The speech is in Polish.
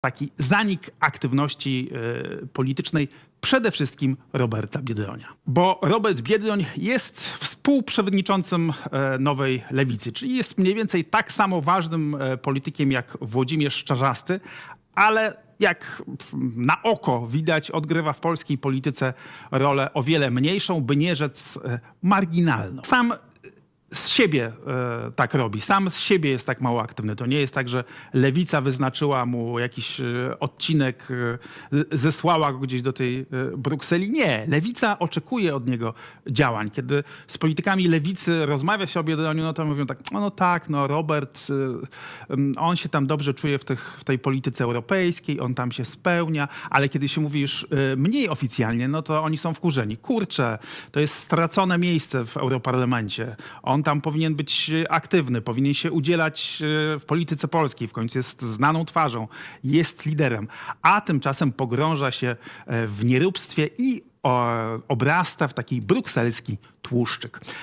taki zanik aktywności e, politycznej przede wszystkim Roberta Biedronia. Bo Robert Biedroń jest współprzewodniczącym e, Nowej Lewicy, czyli jest mniej więcej tak samo ważnym e, politykiem jak Włodzimierz Czarzasty, ale jak na oko widać, odgrywa w polskiej polityce rolę o wiele mniejszą, by nie rzec marginalną. Sam z siebie e, tak robi, sam z siebie jest tak mało aktywny. To nie jest tak, że lewica wyznaczyła mu jakiś e, odcinek, e, zesłała go gdzieś do tej e, Brukseli. Nie, lewica oczekuje od niego działań. Kiedy z politykami lewicy rozmawia się o Biedroniu, no to mówią tak, no, no tak, no Robert, e, on się tam dobrze czuje w, tych, w tej polityce europejskiej, on tam się spełnia, ale kiedy się mówi już e, mniej oficjalnie, no to oni są wkurzeni. Kurczę, to jest stracone miejsce w Europarlamencie. On tam powinien być e, aktywny, powinien się udzielać e, w polityce polskiej. W końcu jest znaną twarzą, jest liderem. A tymczasem pogrąża się e, w nieróbstwie i obrasta w taki brukselski tłuszczyk.